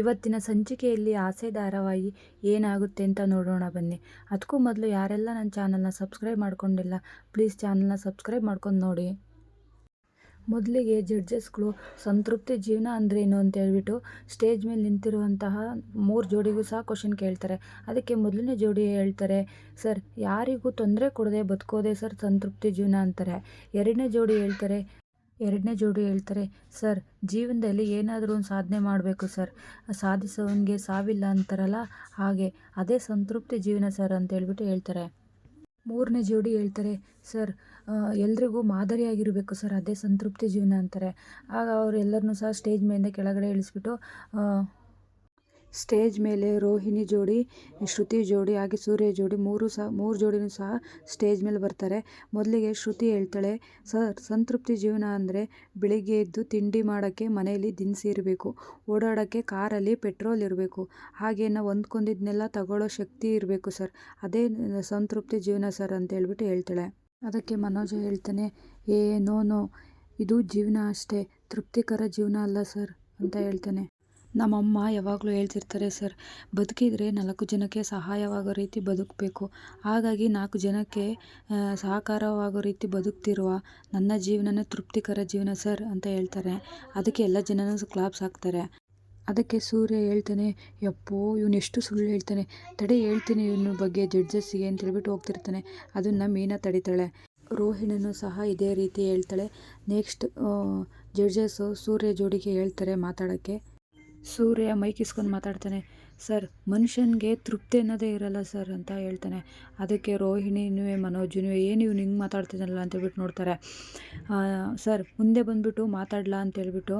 ಇವತ್ತಿನ ಸಂಚಿಕೆಯಲ್ಲಿ ಆಸೆ ಧಾರಾವಾಹಿ ಏನಾಗುತ್ತೆ ಅಂತ ನೋಡೋಣ ಬನ್ನಿ. ಅದಕ್ಕೂ ಮೊದಲು ಯಾರೆಲ್ಲ ನನ್ನ ಚಾನಲ್ನ ಸಬ್ಸ್ಕ್ರೈಬ್ ಮಾಡ್ಕೊಂಡಿಲ್ಲ, ಪ್ಲೀಸ್ ಚಾನಲ್ನ ಸಬ್ಸ್ಕ್ರೈಬ್ ಮಾಡ್ಕೊಂಡು ನೋಡಿ. ಮೊದಲಿಗೆ ಜಡ್ಜಸ್ಗಳು ಸಂತೃಪ್ತಿ ಜೀವನ ಅಂದ್ರೇನು ಅಂತ ಹೇಳ್ಬಿಟ್ಟು ಸ್ಟೇಜ್ ಮೇಲೆ ನಿಂತಿರುವಂತಹ ಮೂರು ಜೋಡಿಗೂ ಸಹ ಕ್ವಶನ್ ಕೇಳ್ತಾರೆ. ಅದಕ್ಕೆ ಮೊದಲನೇ ಜೋಡಿ ಹೇಳ್ತಾರೆ, ಸರ್, ಯಾರಿಗೂ ತೊಂದರೆ ಕೊಡದೆ ಬದುಕೋದೆ ಸರ್ ಸಂತೃಪ್ತಿ ಜೀವನ ಅಂತಾರೆ. ಎರಡನೇ ಜೋಡಿ ಹೇಳ್ತಾರೆ ಎರಡನೇ ಜೋಡಿ ಹೇಳ್ತಾರೆ, ಸರ್, ಜೀವನದಲ್ಲಿ ಏನಾದರೂ ಒಂದು ಸಾಧನೆ ಮಾಡಬೇಕು, ಸರ್. ಸಾಧಿಸೋವನಿಗೆ ಸಾವಿಲ್ಲ ಅಂತಾರಲ್ಲ, ಹಾಗೆ. ಅದೇ ಸಂತೃಪ್ತಿ ಜೀವನ, ಸರ್, ಅಂತ ಹೇಳ್ಬಿಟ್ಟು ಹೇಳ್ತಾರೆ. ಮೂರನೇ ಜೋಡಿ ಹೇಳ್ತಾರೆ, ಸರ್ ಎಲ್ರಿಗೂ ಮಾದರಿಯಾಗಿರಬೇಕು, ಸರ್, ಅದೇ ಸಂತೃಪ್ತಿ ಜೀವನ, ಅಂತಾರೆ. ಆಗ ಅವರು ಎಲ್ಲರನ್ನೂ ಸಹ ಸ್ಟೇಜ್ ಮೇಲಿಂದ ಕೆಳಗಡೆ ಇಳಿಸ್ಬಿಟ್ಟು ಸ್ಟೇಜ್ ಮೇಲೆ ರೋಹಿಣಿ ಜೋಡಿ, ಶ್ರುತಿ ಜೋಡಿ, ಹಾಗೆ ಸೂರ್ಯ ಜೋಡಿ ಮೂರು ಸಹ, ಮೂರು ಜೋಡಿನೂ ಸಹ ಸ್ಟೇಜ್ ಮೇಲೆ ಬರ್ತಾರೆ. ಮೊದಲಿಗೆ ಶ್ರುತಿ ಹೇಳ್ತಾಳೆ, ಸರ್, ಸಂತೃಪ್ತಿ ಜೀವನ ಅಂದರೆ ಬೆಳಿಗ್ಗೆ ಎದ್ದು ತಿಂಡಿ ಮಾಡೋಕ್ಕೆ ಮನೆಯಲ್ಲಿ ದಿನಸಿ ಇರಬೇಕು, ಓಡಾಡೋಕ್ಕೆ ಕಾರಲ್ಲಿ ಪೆಟ್ರೋಲ್ ಇರಬೇಕು ಹಾಗೆ ನಾವು ಹೊಂದ್ಕೊಂಡಿದ್ನೆಲ್ಲ ತಗೊಳ್ಳೋ ಶಕ್ತಿ ಇರಬೇಕು ಸರ್, ಅದೇ ಸಂತೃಪ್ತಿ ಜೀವನ ಸರ್ ಅಂತ ಹೇಳ್ಬಿಟ್ಟು ಹೇಳ್ತಾಳೆ. ಅದಕ್ಕೆ ಮನೋಜ ಹೇಳ್ತಾನೆ, ಏ, ನೋ ನೋ, ಇದು ಜೀವನ ಅಷ್ಟೇ, ತೃಪ್ತಿಕರ ಜೀವನ ಅಲ್ಲ ಸರ್ ಅಂತ ಹೇಳ್ತಾನೆ. ನಮ್ಮಮ್ಮ ಯಾವಾಗಲೂ ಹೇಳ್ತಿರ್ತಾರೆ, ಸರ್, ಬದುಕಿದರೆ ನಾಲ್ಕು ಜನಕ್ಕೆ ಸಹಾಯವಾಗೋ ರೀತಿ ಬದುಕಬೇಕು. ಹಾಗಾಗಿ ನಾಲ್ಕು ಜನಕ್ಕೆ ಸಹಕಾರವಾಗೋ ರೀತಿ ಬದುಕ್ತಿರುವ ನನ್ನ ಜೀವನನೇ ತೃಪ್ತಿಕರ ಜೀವನ, ಸರ್, ಅಂತ ಹೇಳ್ತಾರೆ. ಅದಕ್ಕೆ ಎಲ್ಲ ಜನನೂ ಕ್ಲಾಪ್ಸ್ ಹಾಕ್ತಾರೆ. ಅದಕ್ಕೆ ಸೂರ್ಯ ಹೇಳ್ತಾನೆ, ಯಪ್ಪೋ, ಇವನು ಎಷ್ಟು ಸುಳ್ಳು ಹೇಳ್ತಾನೆ. ತಡೆ ಹೇಳ್ತೀನಿ ಇವನ ಬಗ್ಗೆ, ಜಡ್ಜಸ್ಸಿಗೆ ಅಂತ ಹೇಳ್ಬಿಟ್ಟು ಹೋಗ್ತಿರ್ತಾನೆ. ಅದನ್ನು ಮೀನಾ ತಡಿತಾಳೆ. ರೋಹಿಣನು ಸಹ ಇದೇ ರೀತಿ ಹೇಳ್ತಾಳೆ. ನೆಕ್ಸ್ಟ್ ಜಡ್ಜಸ್ಸು ಸೂರ್ಯ ಜೋಡಿಗೆ ಹೇಳ್ತಾರೆ ಮಾತಾಡೋಕ್ಕೆ. ಸೂರ್ಯ ಮೈಕಿಸ್ಕೊಂಡು ಮಾತಾಡ್ತಾನೆ, ಸರ್, ಮನುಷ್ಯನಿಗೆ ತೃಪ್ತಿ ಅನ್ನೋದೇ ಇರಲ್ಲ ಸರ್, ಅಂತ ಹೇಳ್ತಾನೆ. ಅದಕ್ಕೆ ರೋಹಿಣಿನೂ ಮನೋಜನೂ ಏನು ಇವ್ನು ಹಿಂಗೆ ಮಾತಾಡ್ತಿದ್ದಲ್ಲ ಅಂತೇಳ್ಬಿಟ್ಟು ನೋಡ್ತಾರೆ ಸರ್, ಮುಂದೆ ಬಂದುಬಿಟ್ಟು ಮಾತಾಡಲಾ ಅಂತೇಳ್ಬಿಟ್ಟು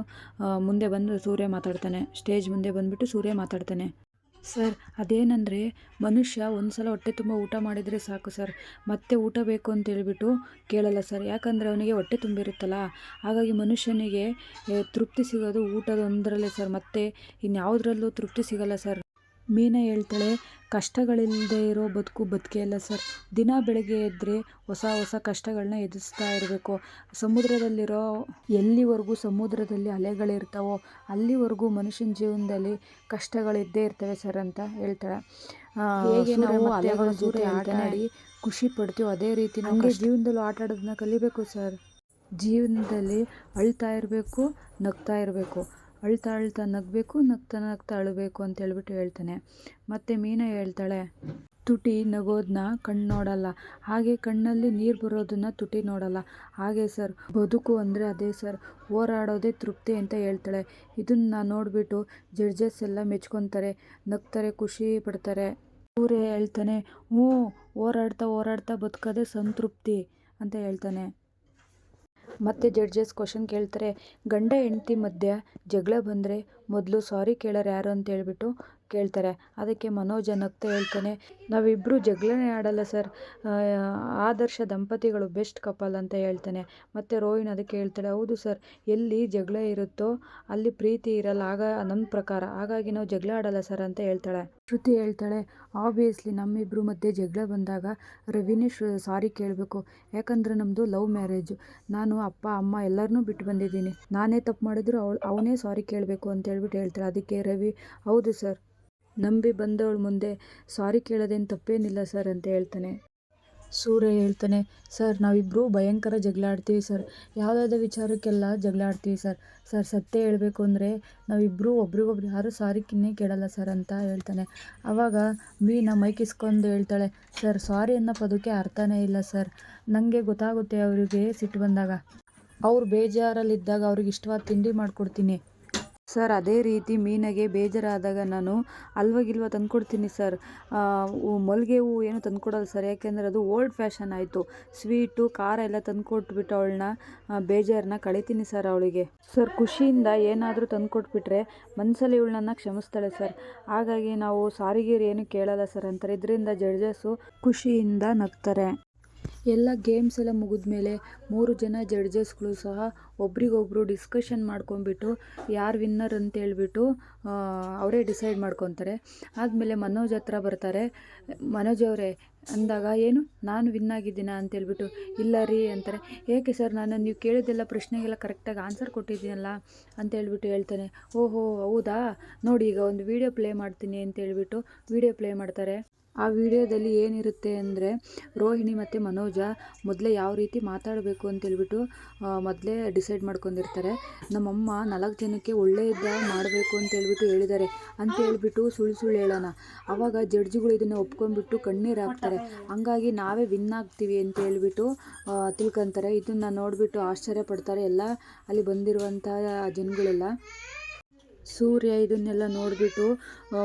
ಮುಂದೆ ಬಂದು ಸೂರ್ಯ ಮಾತಾಡ್ತಾನೆ. ಸ್ಟೇಜ್ ಮುಂದೆ ಬಂದುಬಿಟ್ಟು ಸೂರ್ಯ ಮಾತಾಡ್ತಾನೆ. ಸರ್, ಅದೇನಂದರೆ, ಮನುಷ್ಯ ಒಂದು ಸಲ ಹೊಟ್ಟೆ ತುಂಬ ಊಟ ಮಾಡಿದರೆ ಸಾಕು ಸರ್. ಮತ್ತೆ ಊಟ ಬೇಕು ಅಂತ ಹೇಳ್ಬಿಟ್ಟು ಕೇಳಲ್ಲ ಸರ್. ಯಾಕಂದರೆ ಅವನಿಗೆ ಹೊಟ್ಟೆ ತುಂಬಿರುತ್ತಲ್ಲ. ಹಾಗಾಗಿ ಮನುಷ್ಯನಿಗೆ ತೃಪ್ತಿ ಸಿಗೋದು ಊಟದೊಂದರಲ್ಲೇ ಸರ್. ಮತ್ತೆ ಇನ್ಯಾವುದ್ರಲ್ಲೂ ತೃಪ್ತಿ ಸಿಗಲ್ಲ ಸರ್. ಮೀನಾ ಹೇಳ್ತಾಳೆ ಕಷ್ಟಗಳಿಲ್ಲದೆ ಇರೋ ಬದುಕು ಬದುಕೇ ಅಲ್ಲ ಸರ್. ದಿನ ಬೆಳಗ್ಗೆ ಎದ್ದರೆ ಹೊಸ ಹೊಸ ಕಷ್ಟಗಳನ್ನ ಎದುರಿಸ್ತಾ ಇರಬೇಕು. ಸಮುದ್ರದಲ್ಲಿರೋ ಎಲ್ಲಿವರೆಗೂ ಸಮುದ್ರದಲ್ಲಿ ಅಲೆಗಳಿರ್ತಾವೋ ಅಲ್ಲಿವರೆಗೂ ಮನುಷ್ಯನ ಜೀವನದಲ್ಲಿ ಕಷ್ಟಗಳಿದ್ದೇ ಇರ್ತವೆ ಸರ್ ಅಂತ ಹೇಳ್ತಾಳೆ. ಹೇಗೆ ನಾವು ಅಲೆಗಳ ಜೊತೆ ಆಟ ಆಡಿ ಖುಷಿ ಪಡ್ತೀವೋ ಅದೇ ರೀತಿ ನಮಗೆ ಜೀವನದಲ್ಲೂ ಆಟ ಆಡೋದನ್ನ ಕಲಿಬೇಕು ಸರ್. ಜೀವನದಲ್ಲಿ ಅಳ್ತಾ ಇರಬೇಕು ನಗ್ತಾ ಇರಬೇಕು. ಅಳ್ತಾ ಅಳ್ತಾ ನಗಬೇಕು, ನಗ್ತಾ ನಗ್ತಾ ಅಳಬೇಕು ಅಂತ ಹೇಳ್ಬಿಟ್ಟು ಹೇಳ್ತಾನೆ. ಮತ್ತು ಮೀನ ಹೇಳ್ತಾಳೆ, ತುಟಿ ನಗೋದನ್ನ ಕಣ್ಣು ನೋಡಲ್ಲ. ಹಾಗೆ ಕಣ್ಣಲ್ಲಿ ನೀರು ಬರೋದನ್ನ ತುಟಿ ನೋಡಲ್ಲ. ಹಾಗೆ ಸರ್, ಬದುಕು ಅಂದರೆ ಅದೇ ಸರ್. ಹೋರಾಡೋದೇ ತೃಪ್ತಿ ಅಂತ ಹೇಳ್ತಾಳೆ. ಇದನ್ನ ನೋಡಿಬಿಟ್ಟು ಜಡ್ಜಸ್ ಎಲ್ಲ ಮೆಚ್ಕೊತಾರೆ, ನಗ್ತಾರೆ, ಖುಷಿ ಪಡ್ತಾರೆ. ಊರೇ ಹೇಳ್ತಾನೆ, ಹ್ಞೂ, ಹೋರಾಡ್ತಾ ಹೋರಾಡ್ತಾ ಬದುಕೋದೇ ಸಂತೃಪ್ತಿ ಅಂತ ಹೇಳ್ತಾನೆ. ಮತ್ತೆ ಜಡ್ಜಸ್ ಕ್ವಶನ್ ಕೇಳ್ತಾರೆ, ಗಂಡ ಹೆಂಡತಿ ಮಧ್ಯೆ ಜಗಳ ಬಂದರೆ ಮೊದಲು ಸಾರಿ ಕೇಳೋರು ಯಾರು ಅಂತ ಹೇಳ್ಬಿಟ್ಟು ಕೇಳ್ತಾರೆ. ಅದಕ್ಕೆ ಮನೋಜ ನಗ್ತಾ ಹೇಳ್ತಾನೆ ನಾವಿಬ್ಬರು ಜಗಳನೇ ಆಡಲ್ಲ ಸರ್ ಆದರ್ಶ ದಂಪತಿಗಳು ಬೆಸ್ಟ್ ಕಪಲ್ ಅಂತ ಹೇಳ್ತಾನೆ. ಮತ್ತು ರೋಹಿಣಿ ಅದಕ್ಕೆ ಹೇಳ್ತಾಳೆ, ಹೌದು ಸರ್ ಎಲ್ಲಿ ಜಗಳ ಇರುತ್ತೋ ಅಲ್ಲಿ ಪ್ರೀತಿ ಇರಲ್ಲ. ಆಗ ನನ್ನ ಪ್ರಕಾರ, ಹಾಗಾಗಿ ನಾವು ಜಗಳ ಆಡಲ್ಲ ಸರ್ ಅಂತ ಹೇಳ್ತಾಳೆ. ಶ್ರುತಿ ಹೇಳ್ತಾಳೆ ಆಬ್ವಿಯಸ್ಲಿ ನಮ್ಮಿಬ್ಬರು ಮಧ್ಯೆ ಜಗಳ ಬಂದಾಗ ರವಿನೇ ಸಾರಿ ಕೇಳಬೇಕು. ಯಾಕಂದರೆ ನಮ್ಮದು ಲವ್ ಮ್ಯಾರೇಜು ನಾನು ಅಪ್ಪ, ಅಮ್ಮ ಎಲ್ಲರನ್ನೂ ಬಿಟ್ಟು ಬಂದಿದ್ದೀನಿ. ನಾನೇ ತಪ್ಪು ಮಾಡಿದ್ರು ಅವಳು, ಅವನೇ ಸಾರಿ ಕೇಳಬೇಕು ಅಂತ ಹೇಳ್ಬಿಟ್ಟು ಹೇಳ್ತಾಳೆ. ಅದಕ್ಕೆ ರವಿ, ಹೌದು ಸರ್. ನಂಬಿ ಬಂದವಳ ಮುಂದೆ ಸಾರಿ ಕೇಳೋದೇನು ತಪ್ಪೇನಿಲ್ಲ ಸರ್ ಅಂತ ಹೇಳ್ತಾನೆ. ಸೂರ್ಯ ಹೇಳ್ತಾನೆ, ಸರ್ ನಾವಿಬ್ಬರು ಭಯಂಕರ ಜಗಳ ಆಡ್ತೀವಿ, ಸರ್. ಯಾವುದಾದ ವಿಚಾರಕ್ಕೆಲ್ಲ ಜಗಳ ಆಡ್ತೀವಿ, ಸರ್. ಸರ್, ಸತ್ಯ ಹೇಳಬೇಕು ಅಂದರೆ ನಾವಿಬ್ಬರೂ ಒಬ್ರಿಗೊಬ್ರು ಯಾರೂ ಸಾರಿ ಕಿನ್ನೇ ಕೇಳಲ್ಲ, ಸರ್, ಅಂತ ಹೇಳ್ತಾನೆ. ಆವಾಗ ಮೀನ ಮೈಕಿಸ್ಕೊಂಡು ಹೇಳ್ತಾಳೆ, ಸರ್, ಸಾರಿ ಅನ್ನೋ ಪದಕ್ಕೆ ಅರ್ಥನೇ ಇಲ್ಲ, ಸರ್. ನನಗೆ ಗೊತ್ತಾಗುತ್ತೆ ಅವರಿಗೆ ಸಿಟ್ಟು ಬಂದಾಗ. ಅವ್ರು ಬೇಜಾರಲ್ಲಿದ್ದಾಗ ಅವ್ರಿಗೆ ಇಷ್ಟವಾದ ತಿಂಡಿ ಮಾಡಿಕೊಡ್ತೀನಿ. ಸರ್, ಅದೇ ರೀತಿ ಮೀನಿಗೆ ಬೇಜಾರಾದಾಗ ನಾನು ಅಲ್ವಗಿಲ್ವ ತಂದ್ಕೊಡ್ತೀನಿ ಸರ್. ಮಲ್ಲಿಗೆ ಹೂವು ಏನು ತಂದ್ಕೊಡಲ್ಲ ಸರ್. ಯಾಕೆಂದರೆ ಅದು ಓಲ್ಡ್ ಫ್ಯಾಷನ್ ಆಯಿತು. ಸ್ವೀಟು, ಖಾರ ಎಲ್ಲ ತಂದುಕೊಟ್ಬಿಟ್ಟು ಅವಳನ್ನ ಬೇಜಾರನ್ನ ಕಳಿತೀನಿ ಸರ್ ಅವಳಿಗೆ. ಸರ್, ಖುಷಿಯಿಂದ ಏನಾದರೂ ತಂದುಕೊಟ್ಬಿಟ್ರೆ ಮನಸ್ಸಲ್ಲಿ ಇವಳನ್ನ ಕ್ಷಮಿಸ್ತಾಳೆ ಸರ್. ಹಾಗಾಗಿ ನಾವು ಸಾರಿಗೀರಿ ಏನು ಕೇಳಲ್ಲ ಸರ್ ಅಂತಾರೆ. ಇದರಿಂದ ಜಡ್ಜಸ್ಸು ಖುಷಿಯಿಂದ ನಗ್ತಾರೆ. ಎಲ್ಲ ಗೇಮ್ಸ್ ಎಲ್ಲ ಮುಗಿದ್ಮೇಲೆ ಮೂರು ಜನ ಜಡ್ಜಸ್ಗಳು ಸಹ ಒಬ್ರಿಗೊಬ್ರು ಡಿಸ್ಕಷನ್ ಮಾಡ್ಕೊಂಬಿಟ್ಟು ಯಾರು ವಿನ್ನರ್ ಅಂತ ಹೇಳ್ಬಿಟ್ಟು ಅವರೇ ಡಿಸೈಡ್ ಮಾಡ್ಕೊತಾರೆ. ಆದಮೇಲೆ ಮನೋಜ್ ಹತ್ರ ಬರ್ತಾರೆ. ಮನೋಜ್ ಅವರೇ ಅಂದಾಗ, ಏನು? ನಾನು ವಿನ್ ಆಗಿದ್ದೀನಾ? ಅಂತೇಳ್ಬಿಟ್ಟು ಇಲ್ಲ ರೀ ಅಂತಾರೆ. ಏಕೆ ಸರ್? ನಾನು, ನೀವು ಕೇಳಿದ್ದೆಲ್ಲ ಪ್ರಶ್ನೆಗೆಲ್ಲ ಕರೆಕ್ಟಾಗಿ ಆನ್ಸರ್ ಕೊಟ್ಟಿದ್ದೀನಲ್ಲ? ಅಂತ ಹೇಳ್ಬಿಟ್ಟು ಹೇಳ್ತಾನೆ. ಓಹೋ, ಹೌದಾ? ನೋಡಿ, ಈಗ ಒಂದು ವೀಡಿಯೋ ಪ್ಲೇ ಮಾಡ್ತೀನಿ ಅಂತೇಳ್ಬಿಟ್ಟು ವೀಡಿಯೋ ಪ್ಲೇ ಮಾಡ್ತಾರೆ. ಆ ವಿಡಿಯೋದಲ್ಲಿ ಏನಿರುತ್ತೆ ಅಂದರೆ, ರೋಹಿಣಿ ಮತ್ತು ಮನೋಜ ಮೊದಲೇ ಯಾವ ರೀತಿ ಮಾತಾಡಬೇಕು ಅಂತೇಳ್ಬಿಟ್ಟು ಮೊದಲೇ ಡಿಸೈಡ್ ಮಾಡ್ಕೊಂಡಿರ್ತಾರೆ. ನಮ್ಮಮ್ಮ ನಾಲ್ಕು ಜನಕ್ಕೆ ಒಳ್ಳೆಯದ ಮಾಡಬೇಕು ಅಂತೇಳ್ಬಿಟ್ಟು ಹೇಳಿದ್ದಾರೆ. ಅಂತ ಹೇಳ್ಬಿಟ್ಟು ಸುಳ್ಳು ಸುಳ್ಳು ಹೇಳೋಣ. ಆವಾಗ ಜಡ್ಜ್ಗಳು ಇದನ್ನು ಒಪ್ಕೊಂಡ್ಬಿಟ್ಟು ಕಣ್ಣೀರು ಹಾಕ್ತಾರೆ. ಹಂಗಾಗಿ ನಾವೇ ವಿನ್ ಆಗ್ತೀವಿ ಅಂತ ಹೇಳ್ಬಿಟ್ಟು ತಿಳ್ಕೊಂತಾರೆ. ಇದನ್ನ ನೋಡಿಬಿಟ್ಟು ಆಶ್ಚರ್ಯ ಪಡ್ತಾರೆ ಎಲ್ಲ. ಅಲ್ಲಿ ಬಂದಿರುವಂಥ ಜನಗಳೆಲ್ಲ. ಸೂರ್ಯ ಇದನ್ನೆಲ್ಲ ನೋಡಿಬಿಟ್ಟು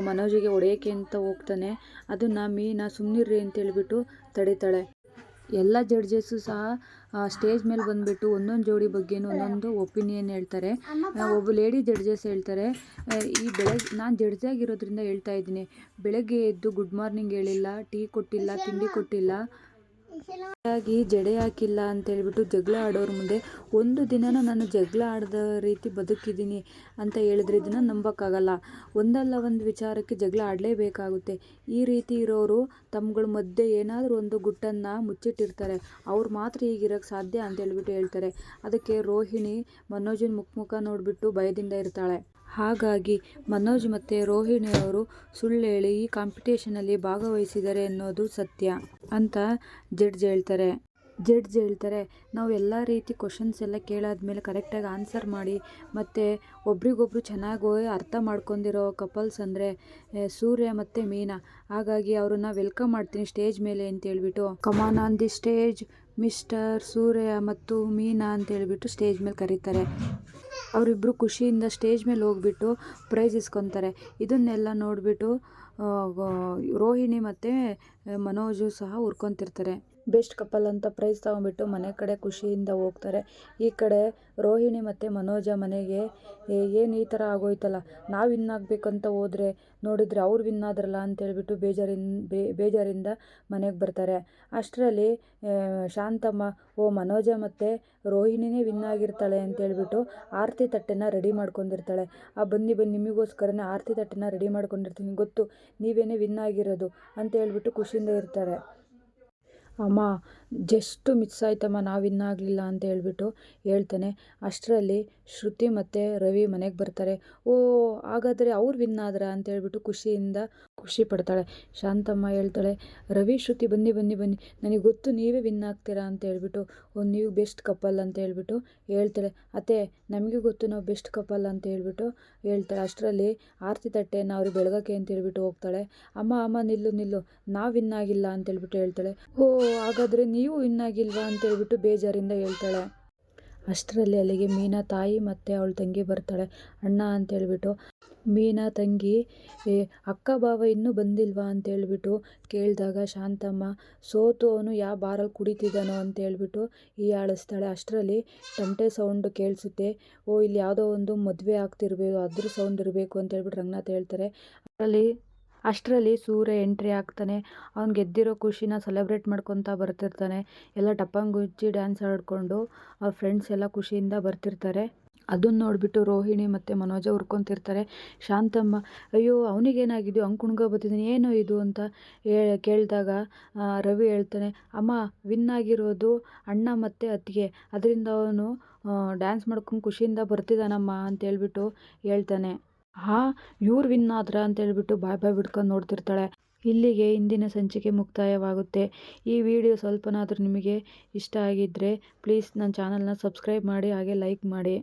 ಮನೋಜಿಗೆ ಹೊಡೆಯೋಕ್ಕೆ ಅಂತ ಹೋಗ್ತಾನೆ. ಅದನ್ನು ಮೀನಾ ಸುಮ್ಮನಿರ್ರಿ ಅಂತೇಳ್ಬಿಟ್ಟು ತಡಿತಾಳೆ. ಎಲ್ಲ ಜಡ್ಜಸ್ಸು ಸಹ ಸ್ಟೇಜ್ ಮೇಲೆ ಬಂದುಬಿಟ್ಟು ಒಂದೊಂದು ಜೋಡಿ ಬಗ್ಗೆನೂ ಒಂದೊಂದು ಒಪಿನಿಯನ್ ಹೇಳ್ತಾರೆ. ಒಬ್ಬ ಲೇಡಿ ಜಡ್ಜಸ್ ಹೇಳ್ತಾರೆ ಈ ಬೆಳಗ್ಗೆ ನಾನು ಜಡ್ಜ್ ಆಗಿರೋದ್ರಿಂದ ಹೇಳ್ತಾ ಇದ್ದೀನಿ. ಬೆಳಗ್ಗೆ ಎದ್ದು ಗುಡ್ ಮಾರ್ನಿಂಗ್ ಹೇಳಿಲ್ಲ, ಟೀ ಕೊಟ್ಟಿಲ್ಲ, ತಿಂಡಿ ಕೊಟ್ಟಿಲ್ಲ. ಹಾಗಾಗಿ ಜಡೆ ಹಾಕಿಲ್ಲ ಅಂತ ಹೇಳ್ಬಿಟ್ಟು ಜಗಳ ಆಡೋರ ಮುಂದೆ ಒಂದು ದಿನನೂ ನಾನು ಜಗಳ ಆಡದ ರೀತಿ ಬದುಕಿದ್ದೀನಿ ಅಂತ ಹೇಳಿದ್ರೆ ಇದನ್ನು ನಂಬೋಕ್ಕಾಗಲ್ಲ. ಒಂದಲ್ಲ ಒಂದು ವಿಚಾರಕ್ಕೆ ಜಗಳ ಆಡಲೇಬೇಕಾಗುತ್ತೆ. ಈ ರೀತಿ ಇರೋರು ತಮ್ಗಳ ಮಧ್ಯೆ ಏನಾದರೂ ಒಂದು ಗುಟ್ಟನ್ನು ಮುಚ್ಚಿಟ್ಟಿರ್ತಾರೆ. ಅವ್ರು ಮಾತ್ರ ಈಗಿರೋಕ್ಕೆ ಸಾಧ್ಯ ಅಂತ ಹೇಳ್ಬಿಟ್ಟು ಹೇಳ್ತಾರೆ. ಅದಕ್ಕೆ ರೋಹಿಣಿ, ಮನೋಜನ ಮುಖ ಮುಖ ನೋಡಿಬಿಟ್ಟು ಭಯದಿಂದ ಇರ್ತಾಳೆ. ಹಾಗಾಗಿ ಮನೋಜ್ ಮತ್ತು ರೋಹಿಣಿಯವರು ಸುಳ್ಳು ಹೇಳಿ ಈ ಕಾಂಪಿಟೇಷನಲ್ಲಿ ಭಾಗವಹಿಸಿದ್ದಾರೆ ಅನ್ನೋದು ಸತ್ಯ ಅಂತ ಜಡ್ಜ್ ಹೇಳ್ತಾರೆ. ಜಡ್ಜ್ ಹೇಳ್ತಾರೆ, ನಾವು ಎಲ್ಲ ರೀತಿ ಕ್ವಶನ್ಸ್ ಎಲ್ಲ ಕೇಳಾದ್ಮೇಲೆ ಕರೆಕ್ಟಾಗಿ ಆನ್ಸರ್ ಮಾಡಿ ಮತ್ತು ಒಬ್ರಿಗೊಬ್ರು ಚೆನ್ನಾಗಿ ಅರ್ಥ ಮಾಡ್ಕೊಂಡಿರೋ ಕಪಲ್ಸ್ ಅಂದರೆ ಸೂರ್ಯ ಮತ್ತು ಮೀನಾ. ಹಾಗಾಗಿ ಅವ್ರನ್ನ ವೆಲ್ಕಮ್ ಮಾಡ್ತೀನಿ ಸ್ಟೇಜ್ ಮೇಲೆ ಅಂತ ಹೇಳ್ಬಿಟ್ಟು come on on the stage mister Surya ಮತ್ತು ಮೀನಾ ಅಂತ ಹೇಳ್ಬಿಟ್ಟು ಸ್ಟೇಜ್ ಮೇಲೆ ಕರೀತಾರೆ. ಅವರಿಬ್ಬರು ಖುಷಿಯಿಂದ ಸ್ಟೇಜ್ ಮೇಲೆ ಹೋಗ್ಬಿಟ್ಟು ಪ್ರೈಸ್ ಇಸ್ಕೊತಾರೆ. ಇದನ್ನೆಲ್ಲ ನೋಡಿಬಿಟ್ಟು ರೋಹಿಣಿ ಮತ್ತು ಮನೋಜು ಸಹ ಹುರ್ಕೊತಿರ್ತಾರೆ ಬೆಸ್ಟ್ ಕಪಲ್ ಅಂತ ಪ್ರೈಸ್ ತೊಗೊಂಬಿಟ್ಟು ಮನೆ ಕಡೆ ಖುಷಿಯಿಂದ ಹೋಗ್ತಾರೆ. ಈ ಕಡೆ ರೋಹಿಣಿ ಮತ್ತು ಮನೋಜ ಮನೆಗೆ ಏನು ಈ ಥರ ಆಗೋಯ್ತಲ್ಲ? ನಾವು ವಿನ್ ಆಗಬೇಕಂತ ಹೋದರೆ ನೋಡಿದರೆ ಅವ್ರು ವಿನ್ ಆದ್ರಲ್ಲ? ಅಂತೇಳ್ಬಿಟ್ಟು ಬೇಜಾರಿಂದ ಬೇಜಾರಿಂದ ಮನೆಗೆ ಬರ್ತಾರೆ. ಅಷ್ಟರಲ್ಲಿ ಶಾಂತಮ್ಮ, ಓ, ಮನೋಜ ಮತ್ತು ರೋಹಿಣಿನೇ ವಿನ್ ಆಗಿರ್ತಾಳೆ ಅಂತೇಳ್ಬಿಟ್ಟು ಆರತಿ ತಟ್ಟೆನ ರೆಡಿ ಮಾಡ್ಕೊಂಡಿರ್ತಾಳೆ. ಆ ಬನ್ನಿ ಬನ್ನಿ ನಿಮಗೋಸ್ಕರನೇ ಆರತಿ ತಟ್ಟೆನ ರೆಡಿ ಮಾಡ್ಕೊಂಡಿರ್ತೀನಿ, ಗೊತ್ತು? ನೀವೇನೇ ವಿನ್ ಆಗಿರೋದು? ಅಂತ ಹೇಳ್ಬಿಟ್ಟು ಖುಷಿಯಿಂದ ಇರ್ತಾರೆ. ಅಮ್ಮ, ಜಸ್ಟ್ ಮಿಸ್ ಆಯ್ತಮ್ಮ, ನಾವು ಆಗಲಿಲ್ಲ ಅಂತ ಹೇಳ್ಬಿಟ್ಟು ಹೇಳ್ತಾನೆ. ಅಷ್ಟರಲ್ಲಿ ಶ್ರುತಿ ಮತ್ತು ರವಿ ಮನೆಗೆ ಬರ್ತಾರೆ. ಓ, ಹಾಗಾದರೆ ಅವ್ರು ವಿನ್ ಆದ್ರಾ ಅಂತ ಹೇಳ್ಬಿಟ್ಟು ಖುಷಿಯಿಂದ ಖುಷಿ ಪಡ್ತಾಳೆ ಶಾಂತಮ್ಮ ಹೇಳ್ತಾಳೆ, ರವಿ, ಶ್ರುತಿ, ಬನ್ನಿ ಬನ್ನಿ ಬನ್ನಿ. ನನಗೆ ಗೊತ್ತು ನೀವೇ ವಿನ್ ಆಗ್ತೀರಾ ಅಂತ ಹೇಳ್ಬಿಟ್ಟು ಒಂದು ನೀವು ಬೆಸ್ಟ್ ಕಪಲ್ ಅಂತ ಹೇಳ್ಬಿಟ್ಟು ಹೇಳ್ತಾಳೆ. ಅತ್ತೆ, ನಮಗೆ ಗೊತ್ತು ನಾವು ಬೆಸ್ಟ್ ಕಪಲ್ ಅಂತ ಹೇಳ್ಬಿಟ್ಟು ಹೇಳ್ತಾಳೆ. ಅಷ್ಟರಲ್ಲಿ ಆರತಿ ತಟ್ಟೆಯನ್ನು ಅವ್ರು ಬೆಳಗಕ್ಕೆ ಅಂತ ಹೇಳ್ಬಿಟ್ಟು ಹೋಗ್ತಾಳೆ. ಅಮ್ಮ ಅಮ್ಮ, ನಿಲ್ಲು ನಿಲ್ಲು. ನಾವು ವಿನ್ ಆಗಿಲ್ಲ ಅಂತ ಹೇಳ್ಬಿಟ್ಟು ಹೇಳ್ತಾಳೆ. ಓ, ಹಾಗಾದರೆ ನೀವು ಇನ್ನಾಗಿಲ್ವಾ ಅಂತ ಹೇಳ್ಬಿಟ್ಟು ಬೇಜಾರಿಂದ ಹೇಳ್ತಾಳೆ. ಅಷ್ಟರಲ್ಲಿ ಅಲ್ಲಿಗೆ ಮೀನಾ ತಾಯಿ ಮತ್ತು ಅವಳ ತಂಗಿ ಬರ್ತಾಳೆ. ಅಣ್ಣ ಅಂತ ಹೇಳ್ಬಿಟ್ಟು, ಮೀನಾ ತಂಗಿ ಅಕ್ಕ ಬಾವ ಇನ್ನೂ ಬಂದಿಲ್ವಾ? ಅಂತ ಹೇಳ್ಬಿಟ್ಟು ಕೇಳಿದಾಗ, ಶಾಂತಮ್ಮ, ಸೋತು ಅವನು ಯಾವ ಬಾರಲ್ಲಿ ಕುಡಿತಿದ್ದಾನೋ? ಅಂತೇಳ್ಬಿಟ್ಟು ಈ ಆಳಿಸ್ತಾಳೆ. ಅಷ್ಟರಲ್ಲಿ ತಮಟೆ ಸೌಂಡು ಕೇಳಿಸುತ್ತೆ. ಓ, ಇಲ್ಲಿ ಯಾವುದೋ ಒಂದು ಮದುವೆ ಆಗ್ತಿರ್ಬೇಕು, ಅದ್ರ ಸೌಂಡ್ ಇರಬೇಕು ಅಂತ ಹೇಳ್ಬಿಟ್ಟು ರಂಗನಾಥ್ ಹೇಳ್ತಾರೆ. ಅದರಲ್ಲಿ ಅಷ್ಟರಲ್ಲಿ ಸೂರ್ಯ ಎಂಟ್ರಿ ಆಗ್ತಾನೆ. ಅವ್ನು ಗೆದ್ದಿರೋ ಖುಷಿನ ಸೆಲೆಬ್ರೇಟ್ ಮಾಡ್ಕೊತಾ ಬರ್ತಿರ್ತಾನೆ. ಎಲ್ಲ ಟಪ್ಪಂಗುಚ್ಚಿ ಡ್ಯಾನ್ಸ್ ಆಡಿಕೊಂಡು ಅವ್ರ ಫ್ರೆಂಡ್ಸ್ ಎಲ್ಲ ಖುಷಿಯಿಂದ ಬರ್ತಿರ್ತಾರೆ. ಅದನ್ನು ನೋಡಿಬಿಟ್ಟು ರೋಹಿಣಿ ಮತ್ತು ಮನೋಜ ಹುರ್ಕೊತಿರ್ತಾರೆ ಶಾಂತಮ್ಮ, ಅಯ್ಯೋ ಅವನಿಗೇನಾಗಿದೆಯೋ ಹಂಗೆ ಕುಣ್ಗೋ ಬರ್ತಿದ್ದಾನೆ ಏನು ಇದು? ಅಂತ ಕೇಳಿದಾಗ ರವಿ ಹೇಳ್ತಾನೆ, ಅಮ್ಮ ವಿನ್ ಆಗಿರೋದು ಅಣ್ಣ ಮತ್ತು ಅತ್ತಿಗೆ. ಅದರಿಂದ ಅವನು ಡ್ಯಾನ್ಸ್ ಮಾಡ್ಕೊಂಡು ಖುಷಿಯಿಂದ ಬರ್ತಿದ್ದಾನಮ್ಮ ಅಂತೇಳ್ಬಿಟ್ಟು ಹೇಳ್ತಾನೆ. ಹಾಂ, ಇವ್ರು ವಿನ್ ಆದ್ರ ಅಂತ ಹೇಳ್ಬಿಟ್ಟು ಬಾಯ್ ಬಾಯ್ ಬಿಡ್ಕೊಂಡು ನೋಡ್ತಿರ್ತಾಳೆ. ಇಲ್ಲಿಗೆ ಇಂದಿನ ಸಂಚಿಕೆ ಮುಕ್ತಾಯವಾಗುತ್ತೆ. ಈ ವಿಡಿಯೋ ಸ್ವಲ್ಪನಾದರೂ ನಿಮಗೆ ಇಷ್ಟ ಆಗಿದ್ದರೆ ಪ್ಲೀಸ್ ನನ್ನ ಚಾನಲ್ನ ಸಬ್ಸ್ಕ್ರೈಬ್ ಮಾಡಿ, ಹಾಗೆ ಲೈಕ್ ಮಾಡಿ.